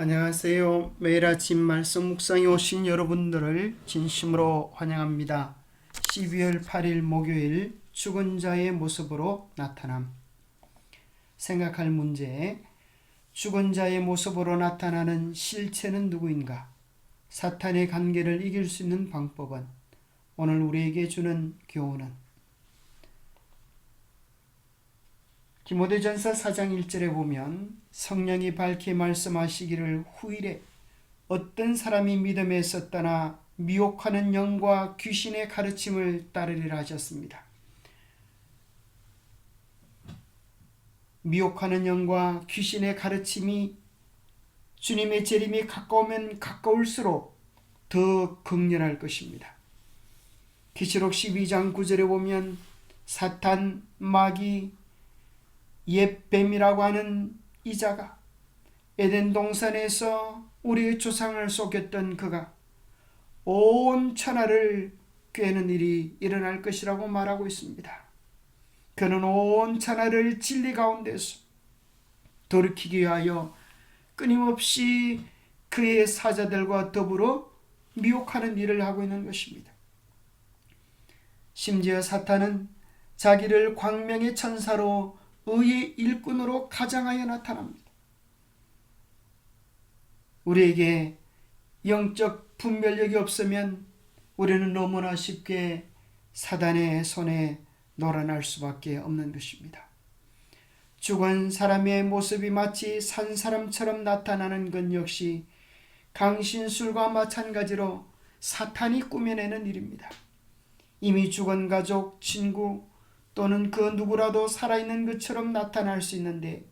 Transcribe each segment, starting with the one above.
안녕하세요. 매일 아침 말씀 묵상에 오신 여러분들을 진심으로 환영합니다. 12월 8일 목요일 죽은 자의 모습으로 나타남. 생각할 문제. 죽은 자의 모습으로 나타나는 실체는 누구인가? 사탄의 관계를 이길 수 있는 방법은? 오늘 우리에게 주는 교훈은? 디모데전서 4장 1절에 보면 성령이 밝히 말씀하시기를 후일에 어떤 사람이 믿음에 섰다나 미혹하는 영과 귀신의 가르침을 따르리라 하셨습니다. 미혹하는 영과 귀신의 가르침이 주님의 재림이 가까우면 가까울수록 더 극렬할 것입니다. 기시록 12장 9절에 보면 사탄, 마귀, 옛뱀이라고 하는 이자가 에덴 동산에서 우리의 조상을 속였던 그가 온 천하를 꿰는 일이 일어날 것이라고 말하고 있습니다. 그는 온 천하를 진리 가운데서 돌이키기 위하여 끊임없이 그의 사자들과 더불어 미혹하는 일을 하고 있는 것입니다. 심지어 사탄은 자기를 광명의 천사로 의의 일꾼으로 가장하여 나타납니다. 우리에게 영적 분별력이 없으면 우리는 너무나 쉽게 사단의 손에 놀아날 수밖에 없는 것입니다. 죽은 사람의 모습이 마치 산 사람처럼 나타나는 것 역시 강신술과 마찬가지로 사탄이 꾸며내는 일입니다. 이미 죽은 가족, 친구, 또는 그 누구라도 살아있는 것처럼 나타날 수 있는데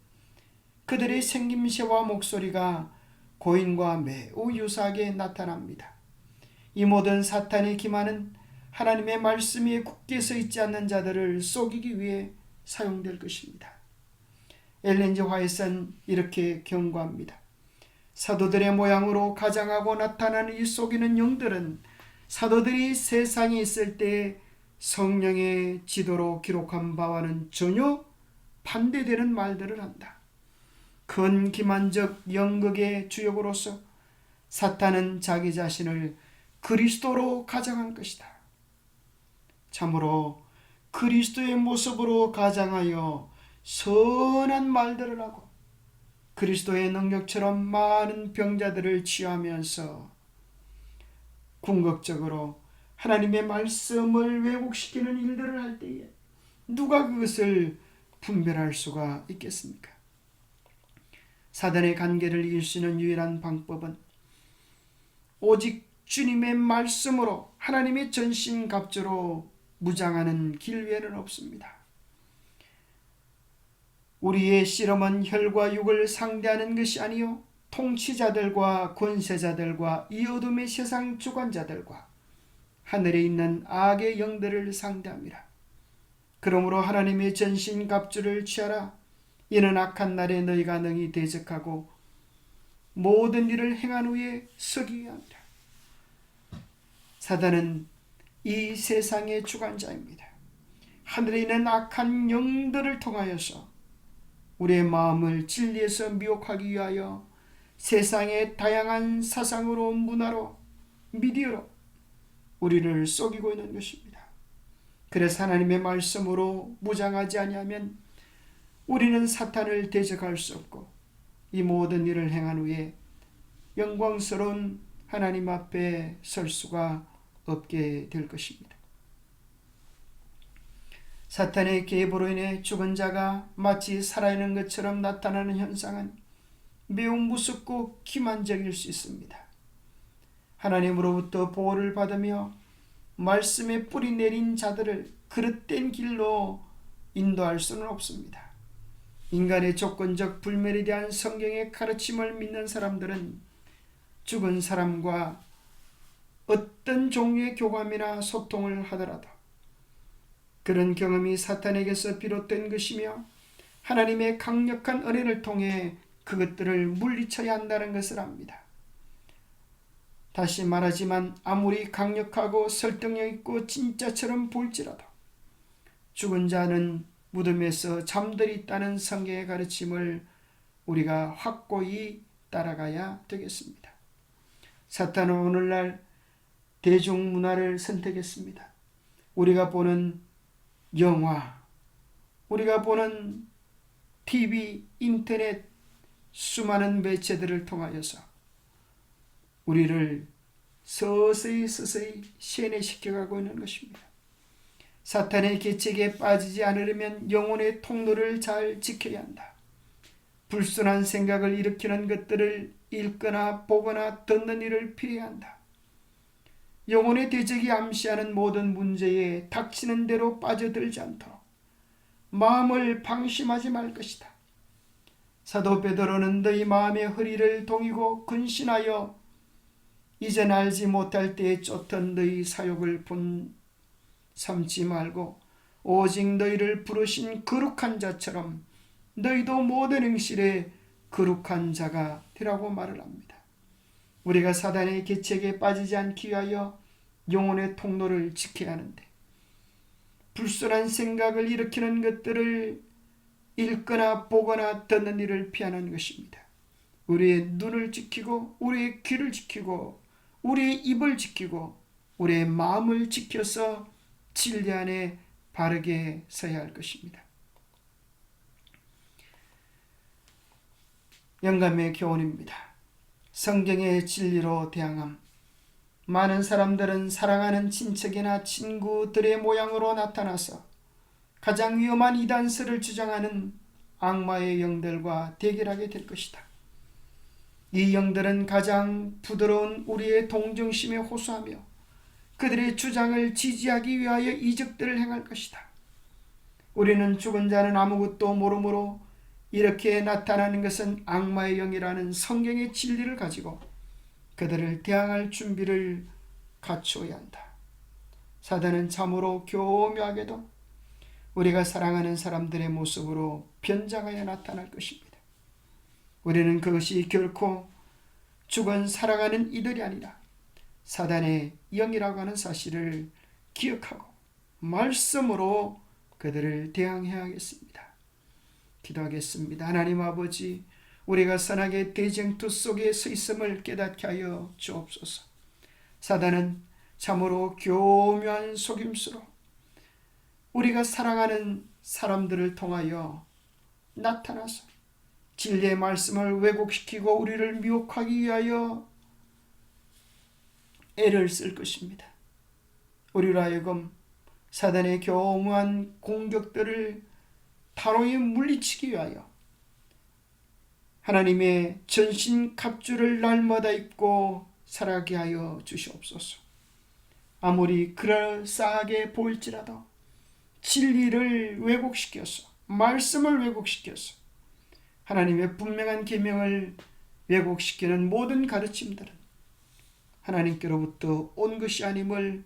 그들의 생김새와 목소리가 고인과 매우 유사하게 나타납니다. 이 모든 사탄의 기만은 하나님의 말씀 에 굳게 서 있지 않는 자들을 속이기 위해 사용될 것입니다. 엘렌지 화에선 이렇게 경고합니다. 사도들의 모양으로 가장하고 나타나는 이 속이는 영들은 사도들이 세상에 있을 때 성령의 지도로 기록한 바와는 전혀 반대되는 말들을 한다. 큰 기만적 연극의 주역으로서 사탄은 자기 자신을 그리스도로 가장한 것이다. 참으로 그리스도의 모습으로 가장하여 선한 말들을 하고 그리스도의 능력처럼 많은 병자들을 취하면서 궁극적으로 하나님의 말씀을 왜곡시키는 일들을 할 때에 누가 그것을 분별할 수가 있겠습니까? 사단의 관계를 이길 수 있는 유일한 방법은 오직 주님의 말씀으로 하나님의 전신갑주로 무장하는 길 외에는 없습니다. 우리의 씨름은 혈과 육을 상대하는 것이 아니요 통치자들과 권세자들과 이 어둠의 세상 주관자들과 하늘에 있는 악의 영들을 상대합니다. 그러므로 하나님의 전신 갑주를 취하라. 이는 악한 날에 너희가 능히 대적하고 모든 일을 행한 후에 서기 위함이라. 사단은 이 세상의 주관자입니다. 하늘에 있는 악한 영들을 통하여서 우리의 마음을 진리에서 미혹하기 위하여 세상의 다양한 사상으로 문화로 미디어로 우리를 속이고 있는 것입니다. 그래서 하나님의 말씀으로 무장하지 아니하면 우리는 사탄을 대적할 수 없고 이 모든 일을 행한 후에 영광스러운 하나님 앞에 설 수가 없게 될 것입니다. 사탄의 개입으로 인해 죽은 자가 마치 살아있는 것처럼 나타나는 현상은 매우 무섭고 기만적일 수 있습니다. 하나님으로부터 보호를 받으며 말씀에 뿌리 내린 자들을 그릇된 길로 인도할 수는 없습니다. 인간의 조건적 불멸에 대한 성경의 가르침을 믿는 사람들은 죽은 사람과 어떤 종류의 교감이나 소통을 하더라도 그런 경험이 사탄에게서 비롯된 것이며 하나님의 강력한 은혜를 통해 그것들을 물리쳐야 한다는 것을 압니다. 다시 말하지만 아무리 강력하고 설득력 있고 진짜처럼 보일지라도 죽은 자는 무덤에서 잠들이 있다는 성경의 가르침을 우리가 확고히 따라가야 되겠습니다. 사탄은 오늘날 대중문화를 선택했습니다. 우리가 보는 영화, 우리가 보는 TV, 인터넷, 수많은 매체들을 통하여서 우리를 서서히 서서히 세뇌시켜가고 있는 것입니다. 사탄의 계책에 빠지지 않으려면 영혼의 통로를 잘 지켜야 한다. 불순한 생각을 일으키는 것들을 읽거나 보거나 듣는 일을 피해야 한다. 영혼의 대적이 암시하는 모든 문제에 닥치는 대로 빠져들지 않도록 마음을 방심하지 말 것이다. 사도 베드로는 너희 마음의 허리를 동이고 근신하여 이젠 알지 못할 때에 쫓던 너희 사욕을 본 삼지 말고 오직 너희를 부르신 거룩한 자처럼 너희도 모든 행실에 거룩한 자가 되라고 말을 합니다. 우리가 사단의 계책에 빠지지 않기 위하여 영혼의 통로를 지켜야 하는데 불순한 생각을 일으키는 것들을 읽거나 보거나 듣는 일을 피하는 것입니다. 우리의 눈을 지키고 우리의 귀를 지키고 우리의 입을 지키고 우리의 마음을 지켜서 진리 안에 바르게 서야 할 것입니다. 영감의 교훈입니다. 성경의 진리로 대항함. 많은 사람들은 사랑하는 친척이나 친구들의 모양으로 나타나서 가장 위험한 이단설을 주장하는 악마의 영들과 대결하게 될 것이다. 이 영들은 가장 부드러운 우리의 동정심에 호소하며 그들의 주장을 지지하기 위하여 이적들을 행할 것이다. 우리는 죽은 자는 아무것도 모르므로 이렇게 나타나는 것은 악마의 영이라는 성경의 진리를 가지고 그들을 대항할 준비를 갖추어야 한다. 사단은 참으로 교묘하게도 우리가 사랑하는 사람들의 모습으로 변장하여 나타날 것입니다. 우리는 그것이 결코 죽은 사랑하는 이들이 아니라 사단의 영이라고 하는 사실을 기억하고 말씀으로 그들을 대항해야겠습니다. 기도하겠습니다. 하나님 아버지, 우리가 선하게 대쟁투 속에 서 있음을 깨닫게 하여 주옵소서. 사단은 참으로 교묘한 속임수로 우리가 사랑하는 사람들을 통하여 나타나서 진리의 말씀을 왜곡시키고 우리를 미혹하기 위하여 애를 쓸 것입니다. 우리로 하여금 사단의 교묘한 공격들을 타로에 물리치기 위하여 하나님의 전신 갑주를 날마다 입고 살아가게 하여 주시옵소서. 아무리 그럴싸하게 보일지라도 진리를 왜곡시켜서 말씀을 왜곡시켜서 하나님의 분명한 계명을 왜곡시키는 모든 가르침들은 하나님께로부터 온 것이 아님을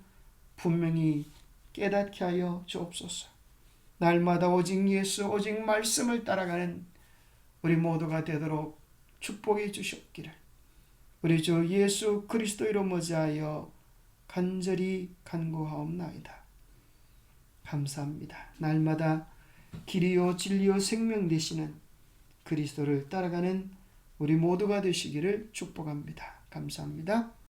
분명히 깨닫게 하여 주옵소서. 날마다 오직 예수 오직 말씀을 따라가는 우리 모두가 되도록 축복해 주셨기를 우리 주 예수 그리스도 이로 머지하여 간절히 간구하옵나이다. 감사합니다. 날마다 길이요 진리요 생명 되시는 그리스도를 따라가는 우리 모두가 되시기를 축복합니다. 감사합니다.